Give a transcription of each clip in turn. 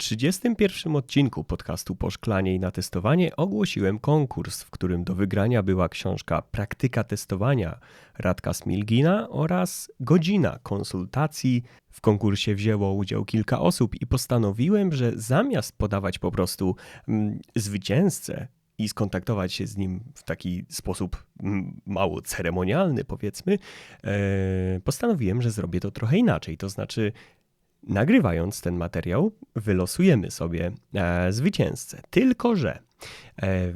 31 odcinku podcastu Po szklanie i na testowanie ogłosiłem konkurs, w którym do wygrania była książka Praktyka testowania Radka Smilgina oraz godzina konsultacji. W konkursie wzięło udział kilka osób i postanowiłem, że zamiast podawać po prostu mm, zwycięzcę i skontaktować się z nim w taki sposób mm, mało ceremonialny, powiedzmy, e, postanowiłem, że zrobię to trochę inaczej. To znaczy, nagrywając ten materiał, wylosujemy sobie e, zwycięzcę. Tylko, że e,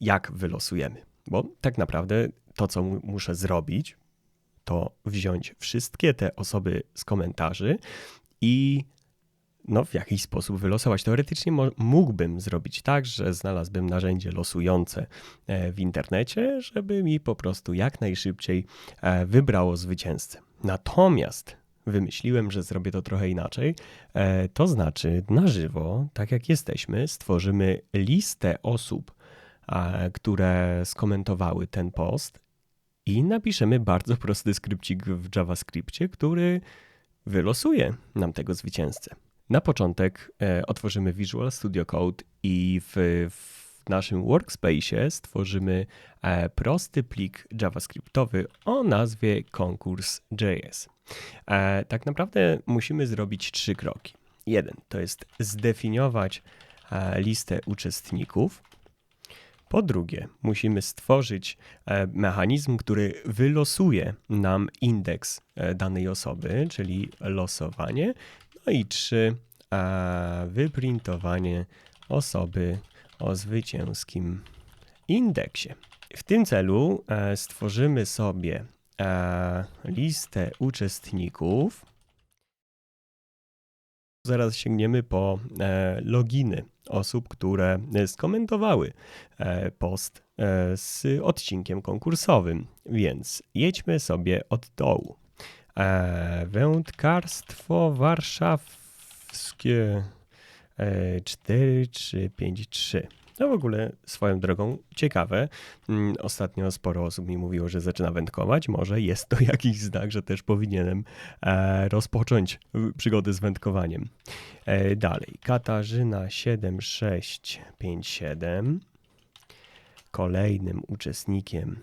jak wylosujemy? Bo tak naprawdę to, co muszę zrobić, to wziąć wszystkie te osoby z komentarzy i no, w jakiś sposób wylosować. Teoretycznie mógłbym zrobić tak, że znalazłbym narzędzie losujące e, w internecie, żeby mi po prostu jak najszybciej e, wybrało zwycięzcę. Natomiast wymyśliłem, że zrobię to trochę inaczej. E, to znaczy, na żywo, tak jak jesteśmy, stworzymy listę osób, które skomentowały ten post i napiszemy bardzo prosty skrypcik w JavaScriptie, który wylosuje nam tego zwycięzcę. Na początek e, otworzymy Visual Studio Code i w, w naszym workspace stworzymy e, prosty plik JavaScriptowy o nazwie konkurs.js. E, tak naprawdę musimy zrobić trzy kroki. Jeden to jest zdefiniować e, listę uczestników. Po drugie, musimy stworzyć e, mechanizm, który wylosuje nam indeks danej osoby, czyli losowanie. No i trzy, wyprintowanie osoby o zwycięskim indeksie. W tym celu stworzymy sobie listę uczestników. Zaraz sięgniemy po loginy osób, które skomentowały post z odcinkiem konkursowym. Więc jedźmy sobie od dołu. Wędkarstwo warszawskie 4353. No w ogóle swoją drogą ciekawe. Mm, ostatnio sporo osób mi mówiło, że zaczyna wędkować. Może jest to jakiś znak, że też powinienem e, rozpocząć przygodę z wędkowaniem. E, dalej. Katarzyna 7657. Kolejnym uczestnikiem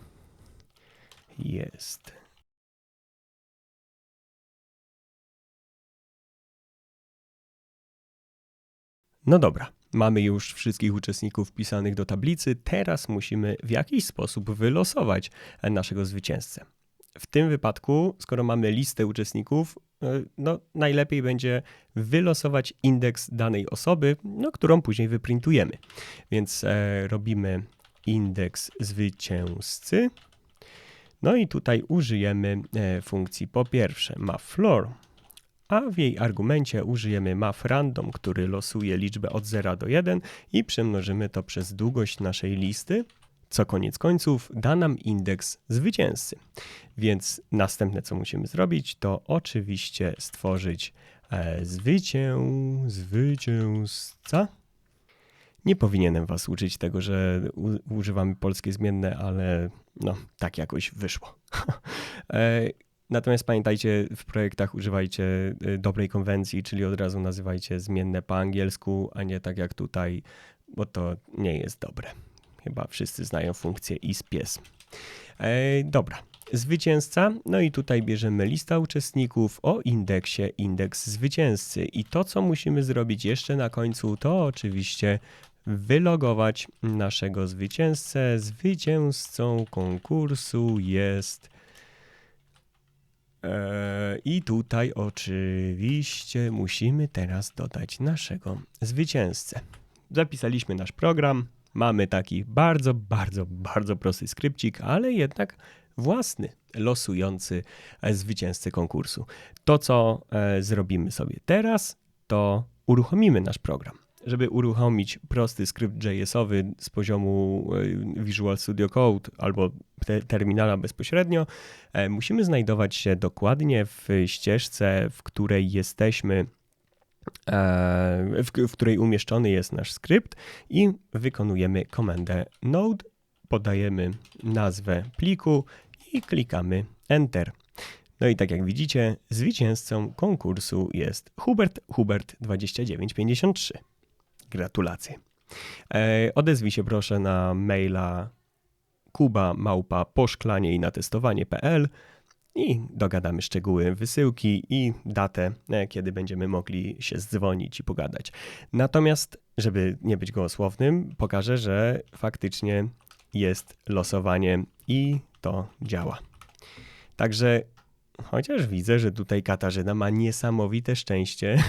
jest No dobra, mamy już wszystkich uczestników wpisanych do tablicy, teraz musimy w jakiś sposób wylosować naszego zwycięzcę. W tym wypadku, skoro mamy listę uczestników, e, no, najlepiej będzie wylosować indeks danej osoby, no, którą później wyprintujemy. Więc e, robimy indeks zwycięzcy. No i tutaj użyjemy e, funkcji po pierwsze mapFloor, a w jej argumencie użyjemy map random, który losuje liczbę od 0 do 1 i przemnożymy to przez długość naszej listy, co koniec końców da nam indeks zwycięzcy. Więc następne, co musimy zrobić, to oczywiście stworzyć e, zwycię, zwycięzca. Nie powinienem Was uczyć tego, że u, używamy polskie zmienne, ale no, tak jakoś wyszło. e, Natomiast pamiętajcie, w projektach używajcie y, dobrej konwencji, czyli od razu nazywajcie zmienne po angielsku, a nie tak jak tutaj, bo to nie jest dobre. Chyba wszyscy znają funkcję ispies. E, dobra, zwycięzca. No i tutaj bierzemy lista uczestników o indeksie, indeks zwycięzcy. I to, co musimy zrobić jeszcze na końcu, to oczywiście wylogować naszego zwycięzcę. Zwycięzcą konkursu jest I tutaj oczywiście musimy teraz dodać naszego zwycięzcę. Zapisaliśmy nasz program. Mamy taki bardzo, bardzo, bardzo prosty skrypcik, ale jednak własny, losujący zwycięzcę konkursu. To, co e, zrobimy sobie teraz, to uruchomimy nasz program żeby uruchomić prosty skrypt JS-owy z poziomu e, Visual Studio Code albo te terminala bezpośrednio, e, musimy znajdować się dokładnie w ścieżce, w której jesteśmy e, w, w, której umieszczony jest nasz skrypt i wykonujemy komendę node, podajemy nazwę pliku i klikamy Enter. No i tak jak widzicie, zwycięzcą konkursu jest Hubert Hubert 2953. Gratulacje. Odezwij się proszę na maila kuba małpa poszklanie i na testowanie.pl i dogadamy szczegóły wysyłki i datę, e, kiedy będziemy mogli się zdzwonić i pogadać. Natomiast, żeby nie być gołosłownym, pokażę, że faktycznie jest losowanie i to działa. Także chociaż widzę, że tutaj Katarzyna ma niesamowite szczęście,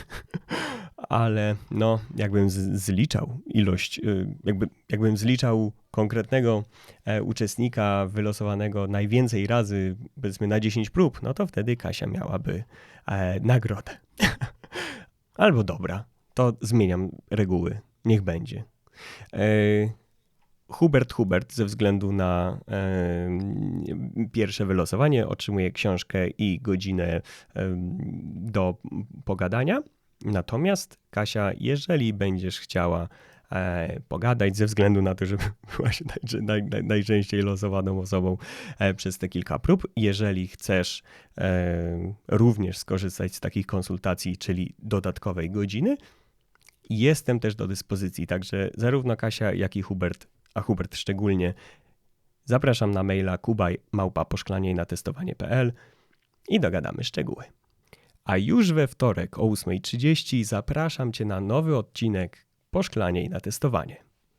ale no, jakbym zliczał ilość, y, jakby, jakbym zliczał konkretnego e, uczestnika wylosowanego najwięcej razy, powiedzmy na 10 prób, no to wtedy Kasia miałaby e, nagrodę. Albo dobra, to zmieniam reguły, niech będzie. E, Hubert Hubert ze względu na e, pierwsze wylosowanie otrzymuje książkę i godzinę e, do pogadania. Natomiast Kasia, jeżeli będziesz chciała e, pogadać ze względu na to, że byłaś naj, naj, naj, najczęściej losowaną osobą e, przez te kilka prób, jeżeli chcesz e, również skorzystać z takich konsultacji, czyli dodatkowej godziny, jestem też do dyspozycji. Także zarówno Kasia, jak i Hubert a Hubert szczególnie, zapraszam na maila kubaj na testowanie.pl i dogadamy szczegóły. A już we wtorek o 8.30 zapraszam Cię na nowy odcinek Poszklanie i na testowanie.